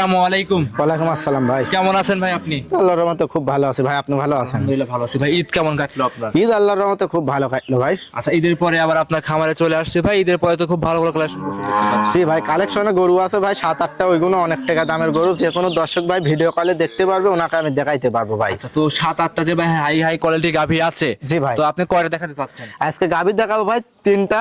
আসসালামু আলাইকুম। ওয়ালাইকুম আসসালাম ভাই। কেমন আছেন ভাই আপনি? আল্লাহর রহমতে খুব ভালো আছি ভাই আপনি ভালো আছেন? আলহামদুলিল্লাহ ভালো আছি ভাই ঈদ কেমন কাটলো আপনার? ঈদ আল্লাহর রহমতে খুব ভালো কাটলো ভাই। আচ্ছা ঈদের পরে আবার আপনার খামারে চলে আসছে ভাই ঈদের পরে তো খুব ভালো ভালো কালেকশন জি ভাই কালেকশনে গরু আছে ভাই সাত আটটা ওইগুলো অনেক টাকা দামের গরু। যে কোনো দর্শক ভাই ভিডিও কলে দেখতে পারবে ওনাকে আমি দেখাইতে পারব ভাই। আচ্ছা তো সাত আটটা যে ভাই হাই হাই কোয়ালিটি গাভী আছে জি ভাই। তো আপনি কয়টা দেখাতে চাচ্ছেন? আজকে গাভীর দেখাবো ভাই তিনটা।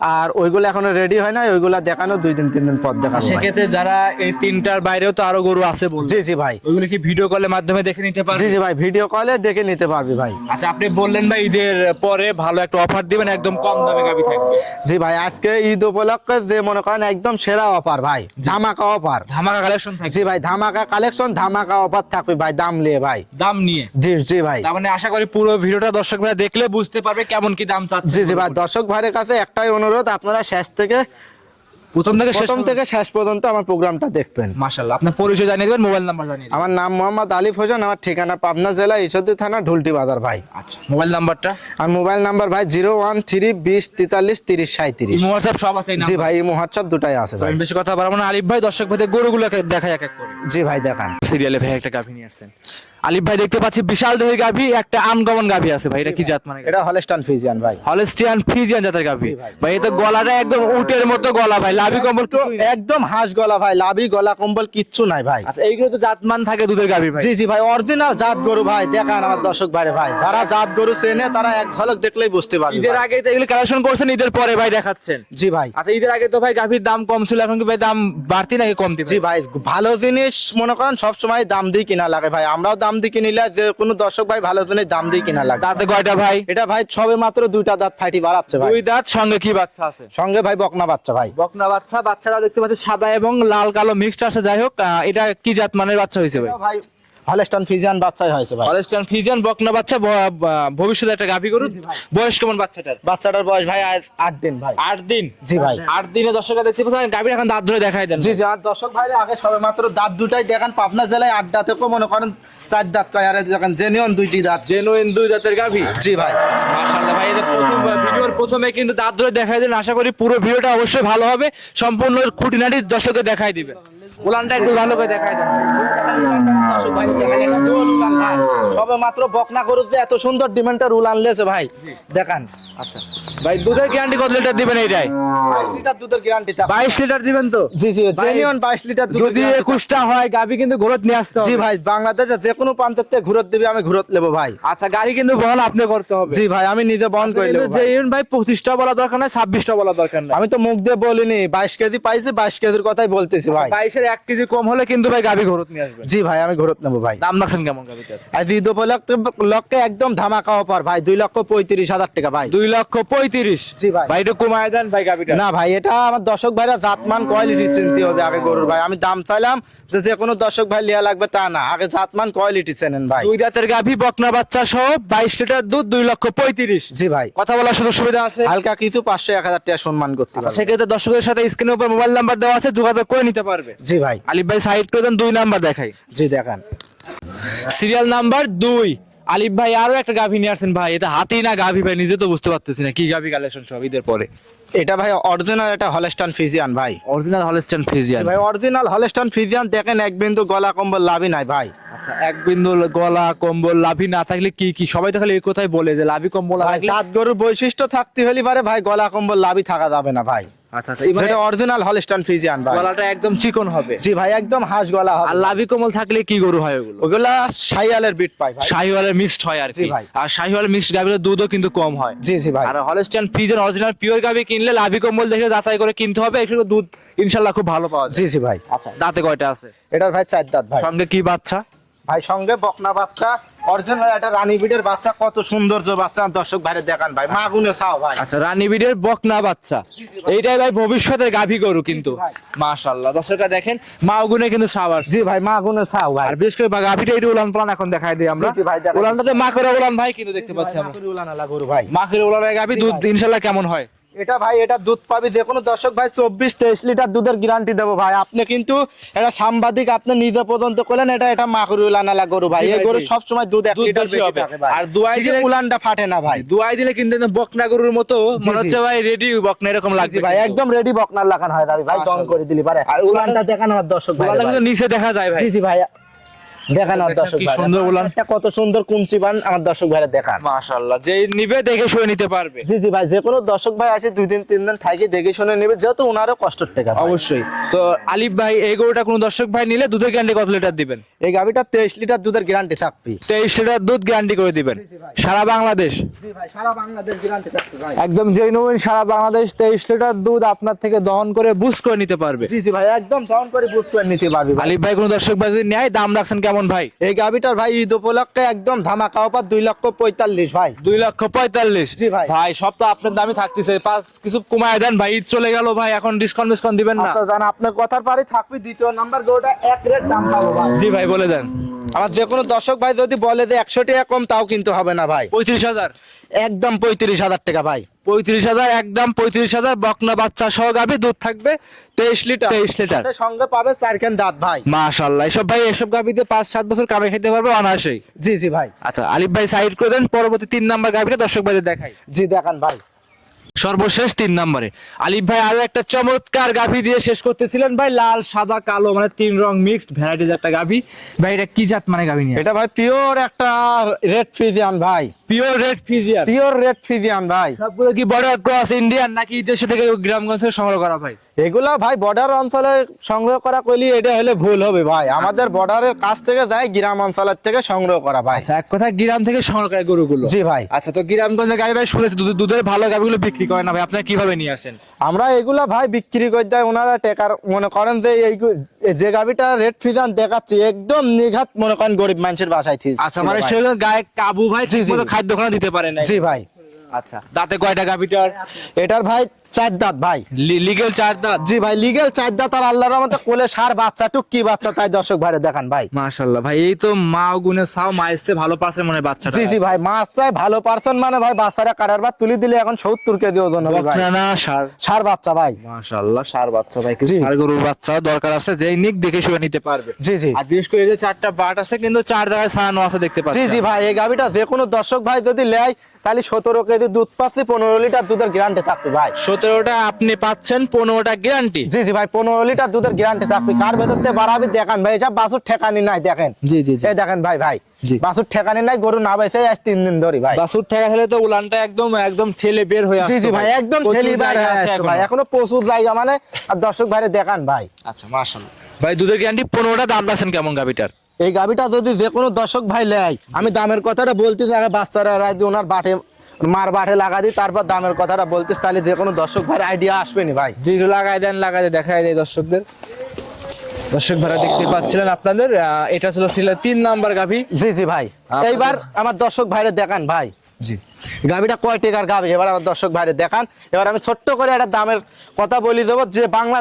আর ওইগুলো এখনও রেডি হয় না ওইগুলা দেখানো দুই দিন তিন দিন পর ভাই। সেক্ষেত্রে যারা এই তিনটার বাইরেও তো আরও গরু আছে জি জি ভাই। ওইগুলো কি ভিডিও কলের মাধ্যমে দেখে নিতে পারবে? জি জি ভাই ভিডিও কলে দেখে নিতে পারবি ভাই। আচ্ছা আপনি বললেন ভাই ঈদের পরে ভালো একটা অফার দিবেন একদম কম দামে গাভী থাকবে। জি ভাই আজকে ঈদ উপলক্ষে যে মনে করেন একদম সেরা অফার ভাই ধামাকা অফার ধামাকা কালেকশন থাকবে। জি ভাই ধামাকা কালেকশন ধামাকা অফার থাকবে ভাই দাম নিয়ে ভাই। দাম নিয়ে। জি জি ভাই। তার মানে আশা করি পুরো ভিডিওটা দর্শক ভাই দেখলে বুঝতে পারবে কেমন কি দাম চাচ্ছে। জি জি ভাই দর্শক ভাইয়ের কাছে একটাই অনুরোধ আপনারা শেষ থেকে প্রথম থেকে প্রথম থেকে শেষ পর্যন্ত আমার প্রোগ্রামটা দেখবেন। মাশাআল্লাহ আপনার পরিচয় জানিয়ে দেবেন মোবাইল নাম্বার জানিয়ে দেবেন। আমার নাম মোহাম্মদ আলিফ হোসেন আমার ঠিকানা পাবনা জেলা ঈশ্বরদী থানা ঢুলটি বাজার ভাই। আচ্ছা মোবাইল নাম্বারটা? আর মোবাইল নাম্বার ভাই জিরো ওয়ান থ্রি বিশ তেতাল্লিশ তিরিশ সাঁত্রিশ ইমো হোয়াটসঅ্যাপ সব আছে জি ভাই এই হোয়াটসঅ্যাপ দুটাই আছে ভাই। বেশি কথা বলব না। আলিফ ভাই দর্শক ভাইদের গরুগুলো দেখায় এক এক করে। জি ভাই দেখান। সিরিয়ালে ভাই একটা গাভী নিয়ে আসছেন। আলিফ ভাই দেখতে পাচ্ছি বিশাল দেহের গাভী একটা আনকমন গাভী আছে ভাই এটা কি জাত মানে? এটা হলেস্টান ফিজিয়ান ভাই। হলস্টিয়ান ফিজিয়ান জাতের গাভী। ভাই। এটা গলাটা একদম উটের মতো গলা ভাই লাভি কম্বল তো একদম হাঁস গলা ভাই লাভি গলা কম্বল কিচ্ছু নাই ভাই। আচ্ছা এইগুলো তো জাতমান থাকে দুধের গাভী ভাই। জি জি ভাই অরিজিনাল জাত গরু ভাই দেখান আমার দর্শক ভাই ভাই। যারা জাত গরু চেনে তারা এক ঝলক দেখলেই বুঝতে পারবে ঈদের আগে তো এগুলো কালেকশন করছেন ঈদের পরে ভাই দেখাচ্ছেন। জি ভাই। আচ্ছা ঈদের আগে তো ভাই গাভীর দাম কম ছিল এখন কি ভাই দাম বাড়তি নাকি কমতি জি ভাই ভালো জিনিস মনে করেন সব সময় দাম দিয়ে কিনা লাগে ভাই। আমরাও দাম দিয়ে কিনিলে যে কোনো দর্শক ভাই ভালো জিনিস দাম দিয়ে কিনা লাগে। দাঁতে কয়টা ভাই? এটা ভাই সবে মাত্র দুইটা দাঁত ফাইটি বাড়াচ্ছে ভাই। দুই দাঁত সঙ্গে কি বাচ্চা আছে? সঙ্গে ভাই বকনা বাচ্চা ভাই। বকনা বাচ্চা বাচ্চারা দেখতে পাচ্ছি সাদা এবং লাল কালো মিক্সড আছে। যাই হোক এটা কি জাত মানের বাচ্চা হয়েছে ভাই? ভাই হলেস্টন ফিজিয়ান বাচ্চাই হয়েছে ভাই। হলস্টাইন ফিজিয়ান বকনা বাচ্চা ভবিষ্যতে একটা গাভী গরু বয়স কেমন বাচ্চাটার? বাচ্চাটার বয়স ভাই আজ আট দিন ভাই। আট দিন? জি ভাই। আট দিনে দর্শকরা দেখতে পাচ্ছেন গাভীর এখন দাঁত ধরে দেখাই দেন জি জি আর দর্শক ভাই আগে সবে মাত্র দাঁত দুটাই দেখান পাবনা জেলায় আট দাঁতেও মনে করেন চার দাঁত কয় আর দেখেন জেনিয়ন দুইটি দাঁত। জেনুইন দুই জাতের গাভী? জি ভাই। মাশাআল্লাহ ভাই এটা প্রথম ভিডিওর প্রথমে কিন্তু দাঁত ধরে দেখাই দেন। আশা করি পুরো ভিডিওটা অবশ্যই ভালো হবে। সম্পূর্ণ খুঁটিনাটি দর্শকে দেখাই দিবে উলানটা একটু ভালো করে দেখাই দেন। দেখেন এটা। সবে মাত্র বকনা গরুর যে এত সুন্দর ডিমেন্টার উলান লেছে ভাই। দেখান। আচ্ছা। ভাই দুধের গ্যারান্টি কত লিটার দিবেন এইটাই? বাইশ লিটার দুধের গ্যারান্টি বাইশ লিটার দিবেন তো? জি জি ভাই, জেনিয়ন বাইশ লিটার দুধের যদি হয় গাভী কিন্তু ঘোরত নিয়ে আসতে থাকে। জি ভাই বাংলাদেশে যে কোনো প্রান্তের থেকে ঘুরত দিবি আমি ঘুরত নেব ভাই। আচ্ছা গাড়ি কিন্তু বহন আপনি করতে হবে। জি ভাই আমি নিজে বহন করে কিন্তু নেব যে ভাই। ইউন ভাই পঁচিশটা বলা দরকার নাই ছাব্বিশটা বলা দরকার নাই। আমি তো মুখ দিয়ে বলিনি বাইশ কেজি পাইছি বাইশ কেজির কথাই বলতেছি ভাই। বাইশের এক কেজি কম হলে কিন্তু ভাই গাভী ঘোরত নিয়ে আসবে। জি ভাই আমি ঘুরত নেব ভাই। দাম রাখছেন কেমন আজ ঈদ লক্ষে একদম ধামাকা অফার ভাই দুই লক্ষ পঁয়ত্রিশ হাজার টাকা ভাই। দুই লক্ষ পঁয়ত্রিশ? জি ভাই। ভাই একটু কমায় দেন ভাই না ভাই এটা আমার দর্শক ভাইরা জাতমান কোয়ালিটি চিনতে হবে আগে গরুর ভাই। আমি দাম চাইলাম যে যে কোনো দর্শক ভাই লিয়া লাগবে তা না আগে জাতমান কোয়ালিটি চেনেন ভাই। দুই দাঁতের গাভী বকনা বাচ্চা সহ বাইশ লিটার দুধ দুই লক্ষ পঁয়ত্রিশ। জি ভাই। কথা বলার সুযোগ সুবিধা আছে? হালকা কিছু পাঁচশো এক হাজার টাকা সম্মান করতে পারবে। সেক্ষেত্রে দর্শকের সাথে স্ক্রিনের উপর মোবাইল নাম্বার দেওয়া আছে যোগাযোগ করে নিতে পারবে। জি ভাই। আলিফ ভাই সাইড করে দেন দুই নাম্বার দেখাই। জি দেখান। সিরিয়াল নাম্বার দুই। আলিফ ভাই আরও একটা গাভী নিয়ে আসছেন ভাই। এটা হাতি না গাভী ভাই নিজে তো বুঝতে পারতেছি না কি গাভী কালেকশন সব ঈদের পরে। এটা ভাই অরিজিনাল এটা হলস্টান ফিজিয়ান ভাই। অরিজিনাল হলস্টাইন ফ্রিজিয়ান ভাই অরিজিনাল হলস্টান ফিজিয়ান দেখেন এক বিন্দু গলা কম্বল লাভই নাই ভাই। আচ্ছা এক বিন্দু গলা কম্বল লাভি না থাকলে কি কি? সবাই তো খালি এই কথাই বলে যে লাভি কম্বল জাত গরুর বৈশিষ্ট্য থাকতে হলে পারে ভাই গলা কম্বল লাভই থাকা যাবে না ভাই। আচ্ছা আচ্ছা। মানে যেটা অরিজিনাল হলস্টান ফিজিয়ান ভাই। গলাটা একদম চিকন হবে। জি ভাই একদম হাঁস গলা আর লাভি কম্বল থাকলে কি গরু হয় ওগুলো? ওগুলা সাইয়ালের বিট পাই ভাই। শাহিওয়ালের মিক্সড হয় আর কি। আর শাহিওয়ালের মিক্সড গাভীর দুধও কিন্তু কম হয়। জি জি ভাই। আর হলস্টাইন ফ্রিজের অরিজিনাল পিওর গাভী কিনলে লাভি দেখে যাচাই করে কিনতে হবে একটু দুধ ইনশাল্লাহ খুব ভালো পাওয়া যায়। জি জি ভাই। আচ্ছা দাঁতে কয়টা আছে? এটার ভাই চার দাঁত ভাই। সঙ্গে কি বাচ্চা? ভাই সঙ্গে বকনা বাচ্চা। অরিজিনাল একটা রানী বিটের বাচ্চা কত সৌন্দর্য বাচ্চা। দর্শক ভাইরে দেখান ভাই মা গুনে চাও ভাই। আচ্ছা রানী বিডের বকনা বাচ্চা। এইটাই ভাই ভবিষ্যতের গাভী গরু কিন্তু। মাশাআল্লাহ। দর্শকরা দেখেন মাওগুনে কিন্তু সাবার জি ভাই মা গুনে চাও ভাই। আর বিশেষ করে গাভীটা একটু উলান পালান এখন দেখাই দিই আমরা। উলানটাতে মা করে উলান ভাই কিন্তু দেখতে পাচ্ছি আমরা। ভাই। উলানের গাভী দুধ ইনশাল্লাহ কেমন হয়? এটা ভাই এটা দুধ পাবে যে কোনো দর্শক ভাই চব্বিশ তেইশ লিটার দুধের গ্যারান্টি দেবো ভাই। আপনি কিন্তু এটা সাংবাদিক আপনি নিজে পর্যন্ত করলেন এটা এটা মাকরুল আনালা গরু ভাই। এই গরু সবসময় দুধ এক লিটার বেশি। থাকে আর দুয়াই দিলে- উলানটা ফাটে না ভাই। দুয়াই দিলে কিন্তু বকনা গরুর মতো মনে হচ্ছে ভাই রেডি বকনা এরকম লাগছে ভাই একদম রেডি বকনার লাগান হয় দাবি ভাই দম করে দিলি পারে। আর উলানটা- দেখান দর্শক ভাই। নিচে দেখা যায় ভাই। জি জি ভাই। দেখান আমার দর্শক কি সুন্দর। একটা কত সুন্দর কুঞ্চি বান আমার দর্শক ভাইরা দেখান। মাশাআল্লাহ যে নিবে দেখে নিতে পারবে। জি জি ভাই যে কোনো দর্শক ভাই আসে দুই দিন তিন দিন থাকি দেখে শুনে নেবে যেহেতু ওনারও কষ্টের টাকা অবশ্যই। তো আলিফ ভাই এই গরুটা কোন দর্শক ভাই নিলে দুধের গ্যারান্টি কত লিটার দিবেন? এই গাভিটা তেইশ লিটার দুধের গ্যারান্টি থাকবে তেইশ লিটার দুধ গ্যারান্টি করে দিবেন। সারা বাংলাদেশ? জি ভাই সারা বাংলাদেশ গ্যারান্টি থাকবে ভাই। একদম জেনুইন সারা বাংলাদেশ তেইশ লিটার দুধ আপনার থেকে দহন করে বুস করে নিতে পারবে। জি জি ভাই একদম সাউন্ড করে বুঝ করে নিতে পারবি আলিফ ভাই কোন দর্শক ভাই যদি নেয় দাম রাখছেন কেমন ভাই? এই গাভিটার ভাই ঈদ উপলক্ষে একদম ধামাকা অফার দুই লক্ষ পঁয়তাল্লিশ ভাই। দুই লক্ষ পঁয়তাল্লিশ? জি ভাই। ভাই সব তো আপনার দামই থাকতেছে। পাঁচ কিছু কমায় দেন ভাই ঈদ চলে গেল ভাই এখন ডিসকাউন্ট ডিসকাউন্ট দিবেন না। আচ্ছা জান আপনার কথার পারে থাকবে দ্বিতীয় নাম্বার গরুটা এক রেট দাম পাবো ভাই। জি ভাই বলে দেন। আমার যে কোনো দর্শক ভাই যদি বলে যে একশো টাকা কম তাও কিন্তু হবে না ভাই। পঁয়ত্রিশ হাজার? একদম পঁয়ত্রিশ হাজার টাকা ভাই। পঁয়ত্রিশ হাজার একদম পঁয়ত্রিশ হাজার বকনা বাচ্চা সহ গাবি দুধ থাকবে তেইশ লিটার। 23 লিটার। সঙ্গে পাবে চারখান দাঁত ভাই। মাশাল্লাহ এসব ভাই এসব গাবিতে পাঁচ সাত বছর কামে খেতে পারবে অনায়াসেই। জি জি ভাই। আচ্ছা আলিফ ভাই সাইড করে দেন পরবর্তী তিন নাম্বার গাবিটা দর্শক ভাইদের দেখাই। জি দেখান ভাই। সর্বশেষ তিন নম্বরে। আলিফ ভাই আরও একটা চমৎকার গাভি দিয়ে শেষ করতেছিলেন ভাই লাল সাদা কালো মানে তিন রং মিক্সড ভ্যারাইটিজ একটা গাভি। ভাই এটা কি জাত মানে গাভি নিয়ে এটা ভাই পিওর একটা রেড ফিজিয়ান ভাই। Pure red Friesian pure red Friesian ভাই। সবগুলো কি বড় ক্রস ইন্ডিয়ান নাকি দেশ থেকে গ্রামগঞ্জ থেকে সংগ্রহ করা ভাই? এগুলা ভাই বর্ডার অঞ্চলে সংগ্রহ করা কইলি এটা হলে ভুল হবে ভাই। আমাদের বর্ডারের কাছ থেকে যায় গ্রাম অঞ্চলের থেকে সংগ্রহ করা ভাই। আচ্ছা এক কথা গ্রাম থেকে সংগ্রহ করে গরুগুলো। জি ভাই। আচ্ছা তো গ্রামগঞ্জের গাড়ি ভাই শুনেছি দুধ- দুধের ভালো গাভিগুলো বিক্রি করে না ভাই আপনারা কীভাবে নিয়ে আসেন? আমরা এগুলা ভাই বিক্রি করে দেয় ওনারা টেকার মনে করেন যে এই যে গাবিটা রেড ফিজান দেখাচ্ছি একদম নিঘাত মনে করেন গরিব মানুষের বাসায় আচ্ছা মানে সেগুলো গায়ে কাবু ভাই ঠিক মতো খাদ্য খানা দিতে পারে না জি ভাই। আচ্ছা দাঁতে কয়টা গাভিটার এটার ভাই চার দাঁত ভাই। লিগেল চার দাঁত? জি ভাই লিগেল চার দাঁত আর আল্লাহর রহমতে কোলে সার বাচ্চা টুকি বাচ্চা তাই দর্শক ভাইরে দেখান ভাই। মাশাল্লাহ ভাই এই তো মা গুনে সাও মা ভালো মনে বাচ্চাটা। জি জি ভাই চাই ভালো পার্সন মানে ভাই বাচ্চারা কাটার বাদ তুলি দিলে এখন সত্তর কেজি ওজন হবে ভাই। বকনা না সার। সার বাচ্চা ভাই। মাশাল্লাহ সার বাচ্চা ভাই কিছু জি। সার গরুর বাচ্চা দরকার আছে যেই নিক দেখে শুয়ে নিতে পারবে। জি জি। আর বিশেষ করে এই যে চারটা বাট আছে কিন্তু চার জায়গায় ছাড়ানো আছে দেখতে জি পাচ্ছি জি ভাই এই গাবিটা যে কোনো দর্শক ভাই যদি লেয় তাহলে সতেরো কেজি দুধ পাচ্ছি পনেরো লিটার দুধের গ্যারান্টি থাকবে ভাই। সতেরোটা আপনি পাচ্ছেন পনেরোটা গ্যারান্টি জি জি ভাই পনেরো লিটার দুধের গ্যারান্টি থাকবে। কার ভেতর থেকে বাড়াবি দেখান ভাই এসব বাসুর ঠেকানি নাই দেখেন। জি জি এই দেখেন ভাই ভাই বাসুর ঠেকানি নাই গরু না বাইছে আজ তিন দিন ধরে ভাই। বাসুর ঠেকা হলে তো উলানটা একদম একদম ঠেলে বের হয়ে জি জি ভাই একদম ঠেলি বার হয়ে ভাই এখনও। প্রচুর জায়গা মানে আর দর্শক ভাইরে দেখান ভাই। আচ্ছা মাশাআল্লাহ। ভাই দুধের গ্যারান্টি পনেরোটা দাম আছেন কেমন গাবিটার এই গাবিটা যদি যে কোনো দর্শক ভাই নেয় আমি দামের কথাটা বলতেছি আগে বাচ্চারা ওনার বাটে মার বাটে লাগা দিই তারপর দামের কথাটা বলতেছি তাহলে যে কোনো দর্শক ভাইয়ের আইডিয়া আসবে নি ভাই। জি লাগাই দেন লাগাই দেন দেখাই দেয় দর্শকদের। দর্শক ভাড়া দেখতে পাচ্ছিলেন আপনাদের এটা ছিল ছিল তিন নাম্বার গাভি। জি জি ভাই। এইবার আমার দর্শক ভাইরে দেখান ভাই। জি। গাবিটা কয় টাকার গাবি এবার আমার দর্শক ভাইরে দেখান। এবার আমি ছোট্ট করে একটা দামের কথা বলি দেবো যে বাংলা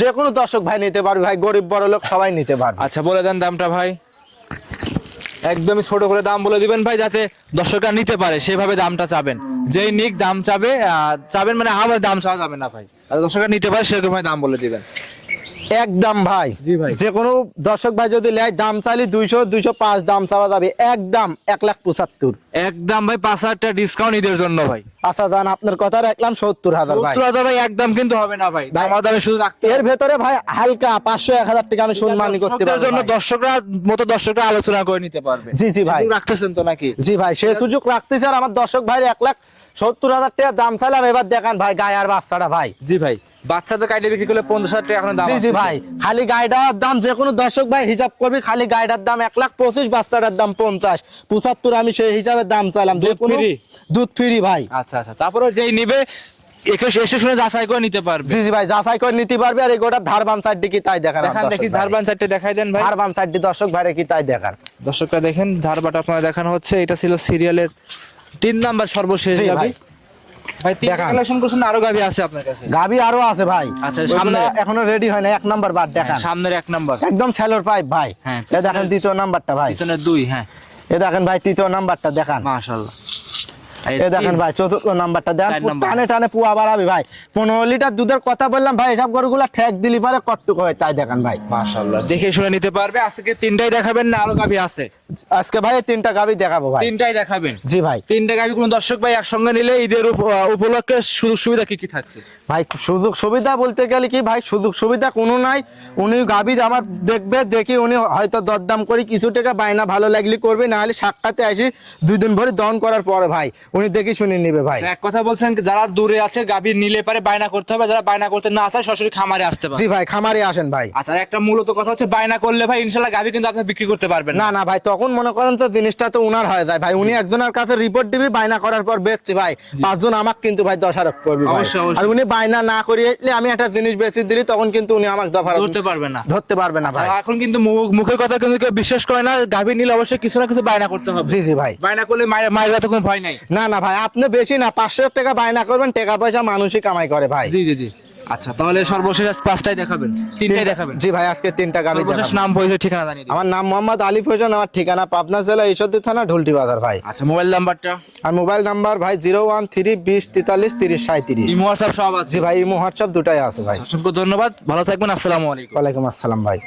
যে কোনো দর্শক ভাই নিতে পারবে ভাই। গরিব বড় লোক সবাই নিতে পারবে। আচ্ছা বলে দেন দামটা ভাই। একদমই ছোট করে দাম বলে দিবেন ভাই, যাতে দর্শকরা নিতে পারে, সেভাবে দামটা চাবেন। যেই নিক দাম চাবে চাবেন মানে আমার দাম চাওয়া যাবে না ভাই। দর্শকরা নিতে পারে, সেরকম দাম বলে দিবেন। একদম ভাই। যে কোনো দর্শক ভাই যদি নেয় দাম চাইলে দুইশো দুইশো পাঁচ দাম চাওয়া যাবে। একদম এক লাখ পঁচাত্তর। একদম ভাই পাঁচ হাজার টাকা ডিসকাউন্ট ঈদের জন্য ভাই। আচ্ছা জান আপনার কথা রাখলাম সত্তর হাজার ভাই। হাজার ভাই একদম কিন্তু হবে না ভাই। দাম শুধু রাখতে এর ভেতরে ভাই হালকা পাঁচশো এক হাজার টাকা আমি সম্মানী করতে পারব জন্য দর্শকরা মতো দর্শকরা আলোচনা করে নিতে পারবে। জি জি ভাই। রাখতেছেন তো নাকি? জি ভাই সে সুযোগ রাখতেছে আর আমার দর্শক ভাই এক লাখ সত্তর হাজার টাকা দাম চাইলাম। এবার দেখান ভাই গায়ে আর বাচ্চাটা ভাই। জি ভাই। বাচ্চা তো কাইটে বিক্রি করলে পঞ্চাশ হাজার টাকা এখন দাম জি জি ভাই খালি গাড়িটার দাম যে কোনো দর্শক ভাই হিসাব করবি খালি গাড়িটার দাম এক লাখ পঁচিশ বাচ্চাটার দাম পঞ্চাশ। পঁচাত্তর আমি সেই হিসাবে দাম চাইলাম। দুধ কোনো free? দুধ ফ্রি ভাই। আচ্ছা আচ্ছা তারপরে যেই নিবে একে এসে শুনে যাচাই করে নিতে পারবে। জি জি ভাই যাচাই করে নিতে পারবে আর এই গোটা ধারবান সাইড কি তাই দেখান দেখান দেখি ধারবান দেখাই দেন ভাই। ধারবান সাইড দর্শক ভাইরে কি তাই দেখান। দর্শকরা দেখেন ধারবাটা আপনারা দেখানো হচ্ছে এটা ছিল সিরিয়ালের তিন নাম্বার সর্বশেষ গাবি ভাই। ভাই তিন কালেকশন করছেন আরও গাবি আছে আপনার কাছে? গাবি আরও আছে ভাই। আচ্ছা, সামনে- এখনও রেডি হয় না এক নাম্বার বার দেখান। সামনের এক নাম্বার একদম স্যালোর পাইপ ভাই। হ্যাঁ, দেখেন দ্বিতীয় নাম্বারটা ভাই। পিছনের দুই হ্যাঁ। এ দেখেন ভাই তৃতীয় নাম্বারটা দেখান। মাশাআল্লাহ। এ দেখেন ভাই চতুর্থ নাম্বারটা দেন টানে টানে পুয়া বাড়াবি ভাই। পনেরো লিটার দুধের কথা বললাম ভাই এসব গরুগুলা ঠেক দিলি পারে কটটুক হয় তাই দেখেন ভাই। মাশাআল্লাহ। দেখে শুনে নিতে পারবে আজকে তিনটাই দেখাবেন না আরও গাভি আছে। আজকে ভাই তিনটা গাবি দেখাবো ভাই। তিনটাই দেখাবেন। জি ভাই। তিনটা গাভি কোন দর্শক ভাই একসঙ্গে নিলে ঈদের উপলক্ষে সুযোগ সুবিধা কি কি থাকছে? ভাই সুযোগ সুবিধা বলতে গেলে কি ভাই সুযোগ সুবিধা কোনো নাই। উনি গাবি আমার দেখবে দেখি উনি হয়তো দরদাম করে কিছু টাকা বায়না ভালো লাগলে করবে না হলে সাক্ষাতে আসি দুই দিন ভরে দহন করার পরে ভাই উনি দেখি শুনে নিবে ভাই। এক কথা বলছেন যারা দূরে আছে গাভি নিলে পারে বায়না করতে হবে যারা বায়না করতে না চায় সরাসরি খামারে আসতে পারে। জি ভাই খামারে আসেন ভাই। আচ্ছা একটা মূলত কথা হচ্ছে বায়না করলে ভাই ইনশাল্লাহ গাভি কিন্তু আপনি বিক্রি করতে পারবেন না না ভাই তখন মনে করেন তো জিনিসটা তো উনার হয়ে যায়। ভাই উনি একজনের কাছে রিপোর্ট দিবি বায়না করার পর বেচছি ভাই। পাঁচজন আমাকে কিন্তু ভাই দশারোপ করবি। আর উনি বায়না না করিয়ে আমি একটা জিনিস বেশি দিলি তখন কিন্তু উনি আমাকে দফারোপ ধরতে পারবে না। ধরতে পারবে না ভাই। এখন কিন্তু মুখের কথা কিন্তু কেউ বিশ্বাস করে না গাভি নিলে অবশ্যই কিছু না কিছু বায়না করতে হবে। জি জি ভাই। বায়না করলে মায়ের মায়ের তো কোনো ভয় নাই। না না ভাই আপনি বেশি না পাঁচশো টাকা বায়না করবেন টাকা পয়সা মানুষই কামাই করে ভাই। জি জি জি। আচ্ছা তাহলে সর্বশেষ আজ পাঁচটাই দেখাবেন তিনটাই দেখাবেন। জি ভাই আজকে তিনটা গাবি সর্বশেষ নাম পরিচয় ঠিকানা জানিয়ে আমার নাম মোহাম্মদ আলিফ হোসেন আমার ঠিকানা পাবনা জেলা ঈশ্বরদী থানা ঢুলটি বাজার ভাই। আচ্ছা মোবাইল নাম্বারটা? আর মোবাইল নাম্বার ভাই জিরো ওয়ান থ্রি বিশ তেতাল্লিশ তিরিশ সাঁত্রিশ ইমো হোয়াটসঅ্যাপ সব আছে। জি ভাই ইমো হোয়াটসঅ্যাপ দুটাই আছে ভাই। অসংখ্য ধন্যবাদ ভালো থাকবেন আসসালামু আলাইকুম। ওয়ালাইকুম আসসালাম ভাই।